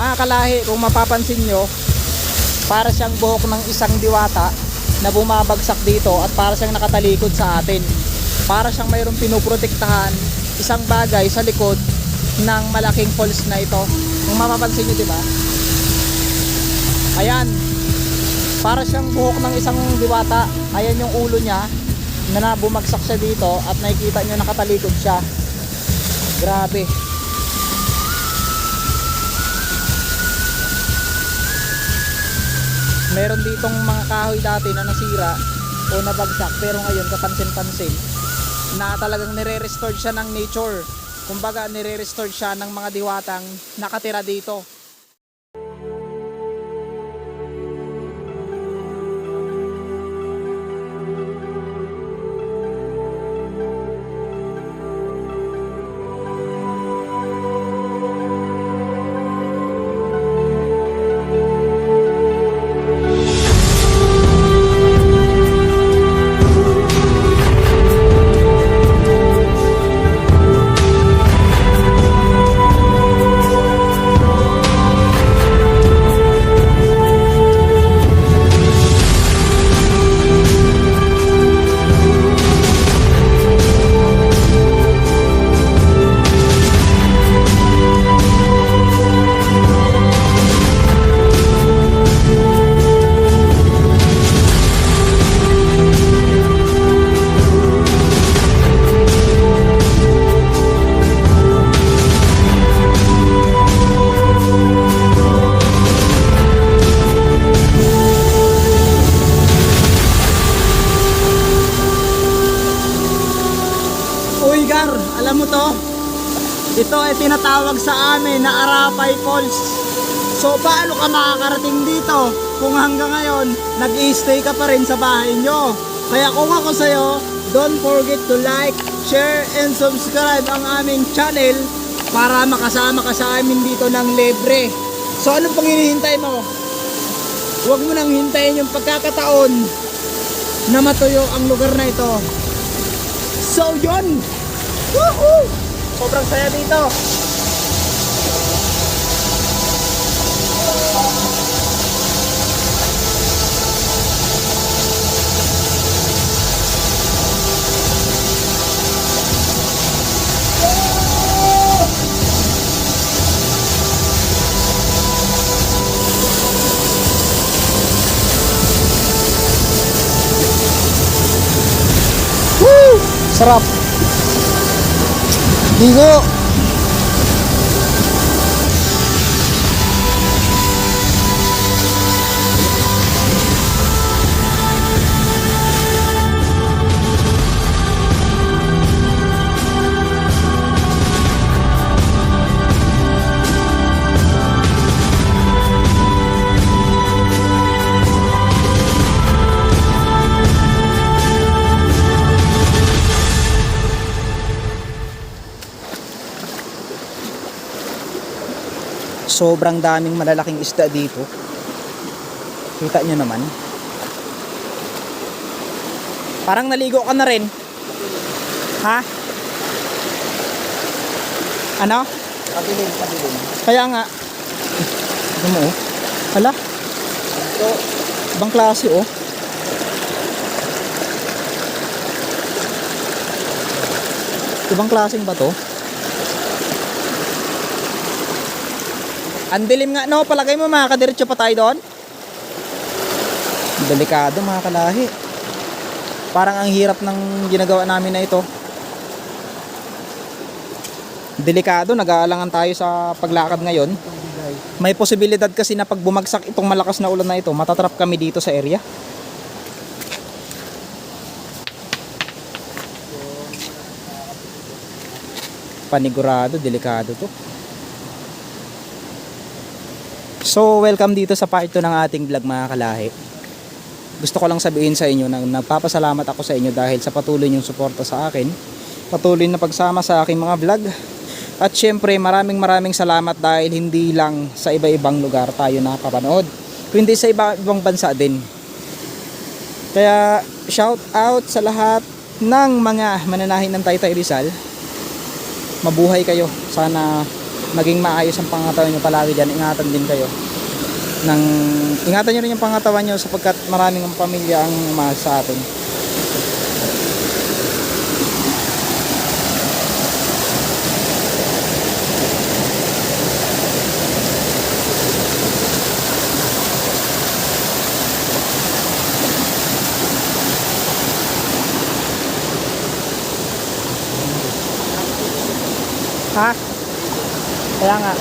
Mga kalahi, kung mapapansin nyo, para siyang buhok ng isang diwata na bumabagsak dito at para siyang nakatalikod sa atin. Para siyang mayroong pinuprotektahan isang bagay sa likod ng malaking falls na ito. Kung mapapansin nyo, di ba? Ayan. Para siyang buhok ng isang diwata. Ayan yung ulo niya na bumagsak siya dito at nakikita nyo nakatalikod siya. Grabe. Meron ditong mga kahoy dati na nasira o nabagsak pero ngayon kapansin-pansin na talagang nire-restore siya ng nature. Kumbaga nire-restore siya ng mga diwatang nakatira dito. Arapay Falls. So paano ka makakarating dito kung hanggang ngayon nag-stay ka pa rin sa bahay nyo? Kaya kung ako sa'yo, don't forget to like, share, and subscribe ang aming channel para makasama ka sa amin dito ng libre. So ano pang hinihintay mo? Huwag mo nang hintayin yung pagkakataon na matuyo ang lugar na ito. So yun! Woohoo! Sobrang saya dito. Sarap. Digo. Sobrang daming malalaking isda dito. Kita nyo naman. Parang naligo ka na rin. Ha? Ano? Kabilin, kabilin. Kaya nga. Ano mo oh? Hala? So, Ibang klase oh. Ibang klaseng ba to? Ang dilim nga no, palagay mo makakadiretso pa tayo doon? Delikado mga kalahi. Parang ang hirap ng ginagawa namin na ito. Delikado, nag-aalangan tayo sa paglakad ngayon. May posibilidad kasi na pag bumagsak itong malakas na ulan na ito, matatrap kami dito sa area. Panigurado, delikado to. So, welcome dito sa part 2 ng ating vlog mga kalahi. Gusto ko lang sabihin sa inyo na nagpapasalamat ako sa inyo dahil sa patuloy niyong suporta sa akin. Patuloy na pagsama sa aking mga vlog. At syempre, maraming maraming salamat dahil hindi lang sa iba-ibang lugar tayo nakapanood, kundi sa iba-ibang bansa din. Kaya, shout out sa lahat ng mga mananahin ng Taytay Rizal. Mabuhay kayo. Sana maging maayos ang pangatawan nyo palagi dyan. Ingatan din kayo. Nang, ingatan nyo rin yung pangatawan nyo sapagkat maraming pamilya ang mahal sa atin. Kaya nga.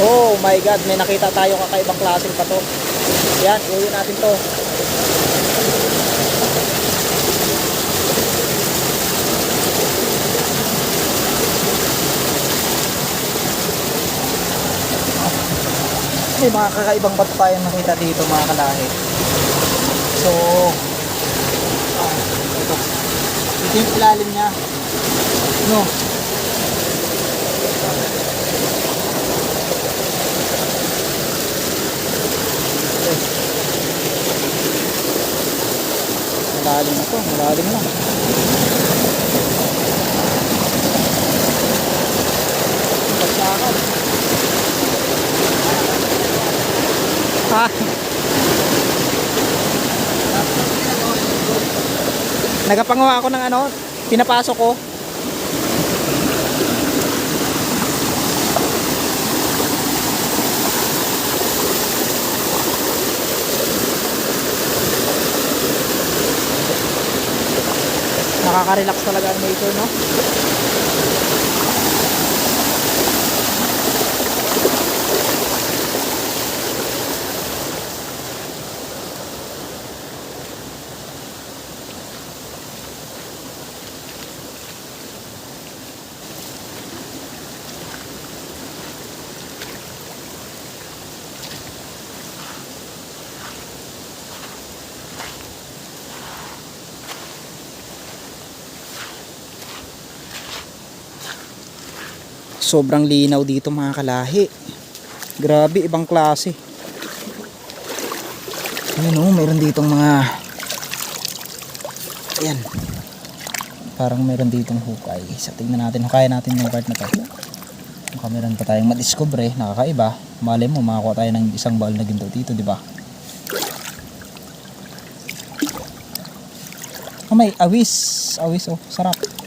Oh my God, may nakita tayo kakaibang klaseng pa to. Yan, iuwi natin to. May mga kakaibang bato tayo nakita dito mga kalahi. So, ah, ito. Ito yung ilalim niya. No, Malalim na to, malalim na. Pagsakal. Ha? Nagapangawa ako ng ano, pinapasok ko. Nakaka-relax talaga ang nature, Sobrang linaw dito mga kalahi. Grabe, ibang klase. Ayan o, mayroon ditong mga... Ayan. Parang mayroon ditong hukay. Sa tingnan natin, hukayan natin yung part na to. Baka meron pa tayong madiscover nakakaiba. Malay mo, makakuha tayo ng isang bal na ginto dito, di ba? Oh, may awis. Awis, oh. Sarap.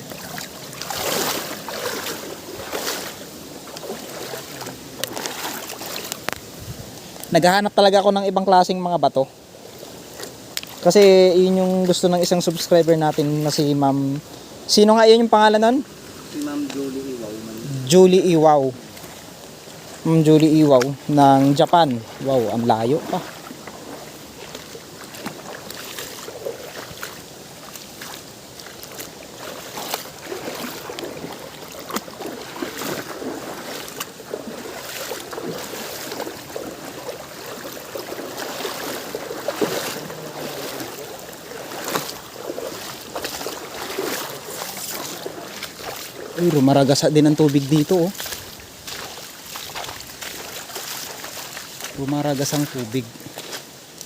Naghahanap talaga ako ng ibang klaseng mga bato. Kasi yun yung gusto ng isang subscriber natin na si Ma'am. Sino nga yun yung pangalan nun? Si Ma'am Julie Iwaw. Man. Julie Iwaw. Ma'am Julie Iwaw ng Japan. Wow, ang layo pa. Uy, rumaragasa din ang tubig dito oh. Rumaragas ang tubig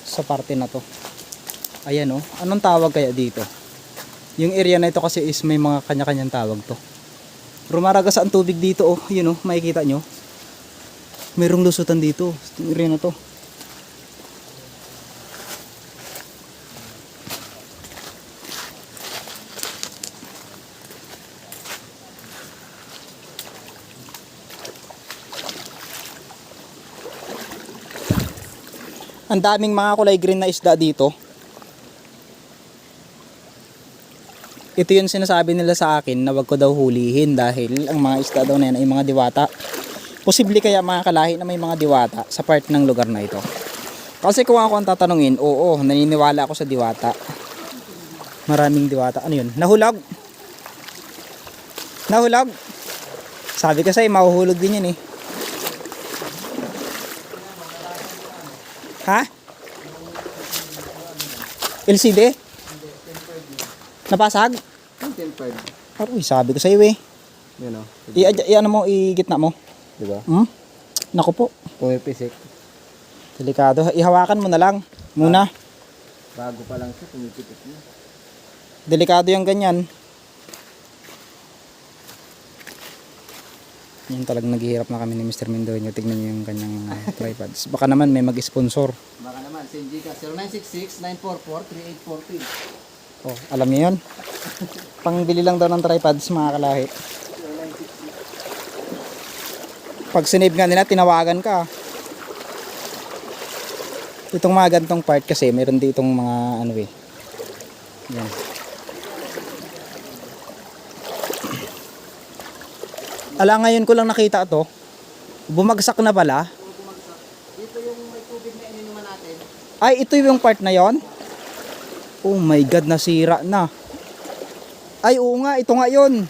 sa parte na to. Ayan oh. Anong tawag kaya dito? Yung area na ito kasi is may mga kanya-kanyang tawag to. Rumaragas ang tubig dito oh. Yun oh, makikita nyo. Mayroong lusutan dito. Area na to. Ang daming mga kulay green na isda dito. Ito yung sinasabi nila sa akin na wag ko daw hulihin dahil ang mga isda daw na yan ay mga diwata. Posible kaya mga kalahi na may mga diwata sa part ng lugar na ito. Kasi kung ako ang tatanungin, oo, naniniwala ako sa diwata. Maraming diwata. Ano yun? Nahulog? Nahulog? Sabi kasi mahuhulog din yan eh. Ha? LCD? Napasag? Yung 10.5. Aroy, sabi ko sa iyo eh. Yun o. I, i ano mo, i-gitna mo. Diba? Hmm? Naku po. Pumipisik. Delikado. Ihawakan mo na lang. Muna. Bago pa lang siya, pumipipik na. Delikado yung ganyan. Yan talagang naghihirap na kami ni Mr. Mendoño. Tignan niyo yung kanyang uh, tripods. Baka naman may mag-sponsor. Baka naman, send ka 0966-944-3840. Oh, alam niyo yun? Pangbili lang daw ng tripods mga kalahi. Pag sinave nga nila, tinawagan ka. Itong mga gantong part kasi, meron ditong mga ano eh. Yan. Ala, ngayon ko lang nakita to. Bumagsak na pala. Dito yung may tubig na ininuman natin. Ay, ito yung part na yon. Oh my God, nasira na. Ay, oo nga, ito nga yun.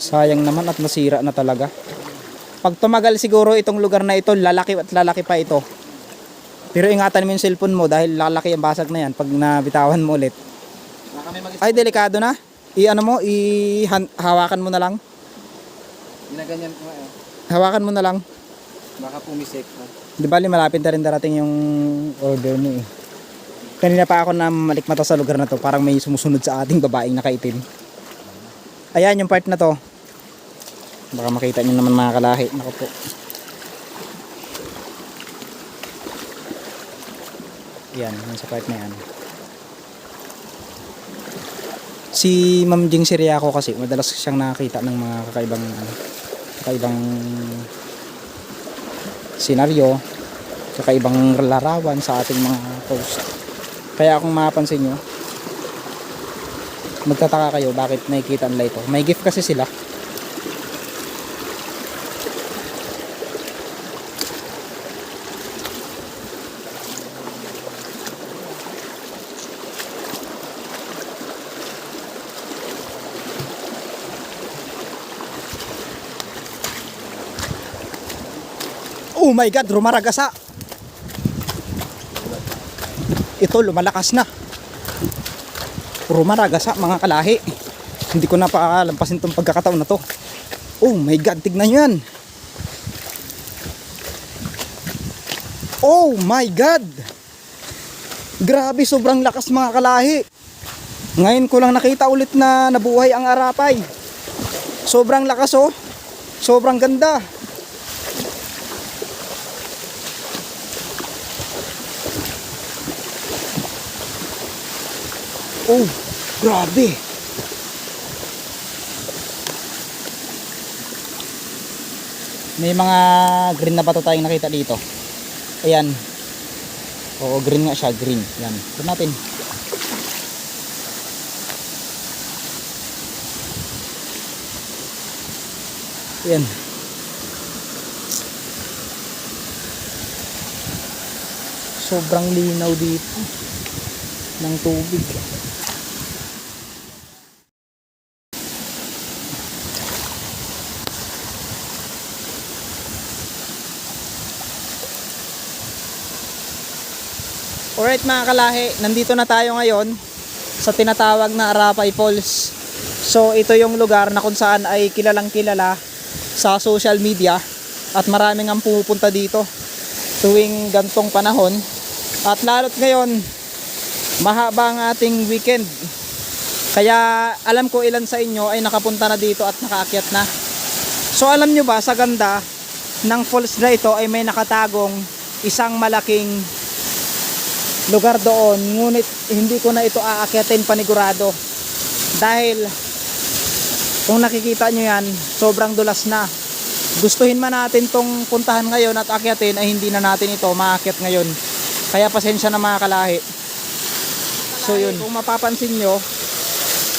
Sayang naman at nasira na talaga. Pag tumagal siguro itong lugar na ito, lalaki at lalaki pa ito. Pero ingatan mo yung cellphone mo dahil lalaki ang basag na yan pag nabitawan mo ulit. Ay, delikado na. I ano mo, i hawakan mo na lang. Ginaganyan ko eh. Hawakan mo na lang. Baka pumisik na. Di bali malapit na rin darating yung order mo eh. Kanina pa ako na malikmata sa lugar na to, parang may sumusunod sa ating babaeng nakaitim. Ayan yung part na to. Baka makita nyo naman mga kalahi. Naku po. Yan, yung sa part na yan. Si Ma'am Jing Siriaco kasi, madalas siyang nakakita ng mga kakaibang ano, kakaibang senaryo, kakaibang larawan sa ating mga post. Kaya kung mapapansin nyo, magtataka kayo bakit nakikita nila ito. May gift kasi sila. My God, rumaragasa. Ito, lumalakas na. Rumaragasa, mga kalahi. Hindi ko na paalampasin tong pagkakataon na to. Oh my God, tignan nyo yan. Oh my God. Grabe, sobrang lakas mga kalahi. Ngayon ko lang nakita ulit na nabuhay ang arapay. Sobrang lakas oh. Sobrang ganda. Oh, grabe. May mga green na bato tayong nakita dito. Ayan. Oo, green nga siya, green. Yan. Ito natin. Ayan. Sobrang linaw dito ng tubig. Alright mga kalahi, nandito na tayo ngayon sa tinatawag na Arapay Falls. So ito yung lugar na kung saan ay kilalang kilala sa social media at maraming ang pumupunta dito tuwing gantong panahon. At lalo't ngayon, mahaba ang ating weekend. Kaya alam ko ilan sa inyo ay nakapunta na dito at nakaakyat na. So alam nyo ba sa ganda ng falls na ito ay may nakatagong isang malaking lugar doon ngunit hindi ko na ito aakyatin panigurado. Dahil kung nakikita nyo yan sobrang dulas na. Gustuhin man natin tong puntahan ngayon at akyatin ay hindi na natin ito maakyat ngayon. Kaya pasensya na mga kalahi. So yun kung mapapansin nyo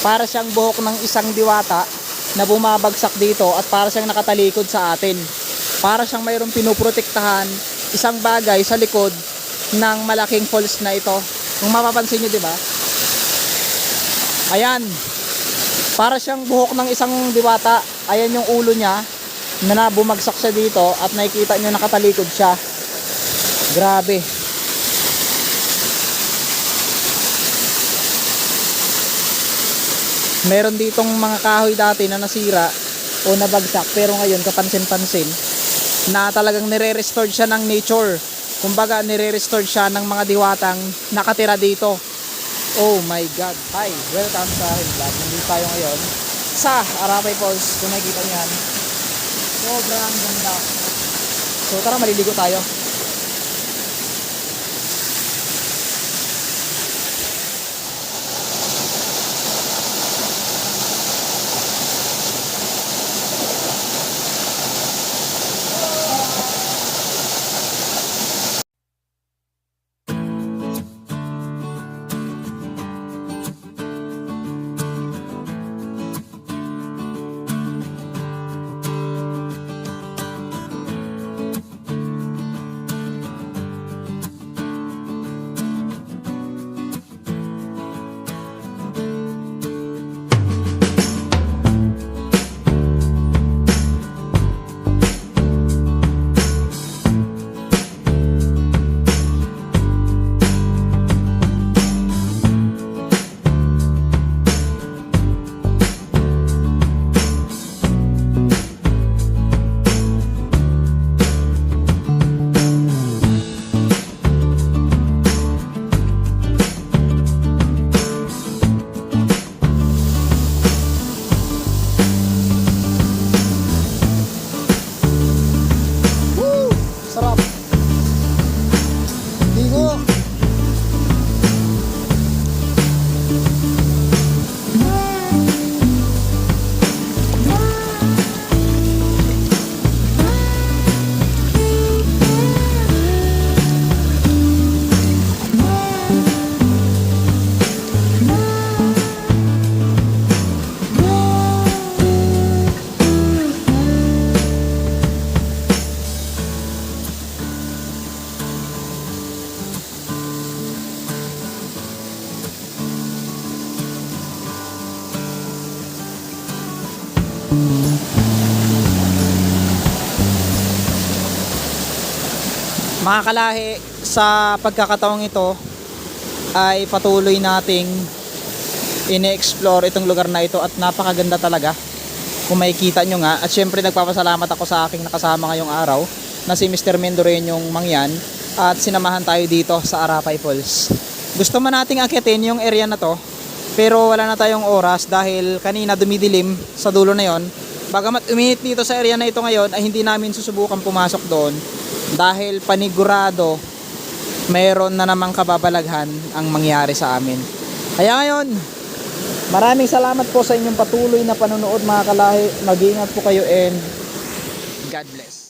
para siyang buhok ng isang diwata na bumabagsak dito at para siyang nakatalikod sa atin. Para siyang mayroong pinoprotektahan isang bagay sa likod ng malaking falls na ito. Kung mapapansin nyo, di ba? Ayan. Para siyang buhok ng isang diwata. Ayan yung ulo niya. na bumagsak siya dito at nakikita nyo nakatalikod siya. Grabe. Meron ditong mga kahoy dati na nasira o nabagsak pero ngayon kapansin-pansin na talagang nire-restore siya ng nature. Kumbaga nire-restore siya ng mga diwatang nakatira dito. Oh my God. Hi, welcome sa aking vlog. Nandito tayo ngayon sa Arapay Falls. Kung nakikita niyo yan. Sobrang ganda. So tara, maliligo tayo. Mga kalahi, sa pagkakataong ito ay patuloy nating ini-explore itong lugar na ito at napakaganda talaga. Kung makikita nyo nga at syempre nagpapasalamat ako sa aking nakasama ngayong araw na si Mr. Mendoreñong Mangyan at sinamahan tayo dito sa Arapay Falls. Gusto man nating akitin yung area na to pero wala na tayong oras dahil kanina dumidilim sa dulo na yon. Bagamat uminit dito sa area na ito ngayon ay hindi namin susubukan pumasok doon dahil panigurado mayroon na namang kababalaghan ang mangyari sa amin. Kaya ngayon, maraming salamat po sa inyong patuloy na panonood mga kalahi. Mag-iingat po kayo and God bless.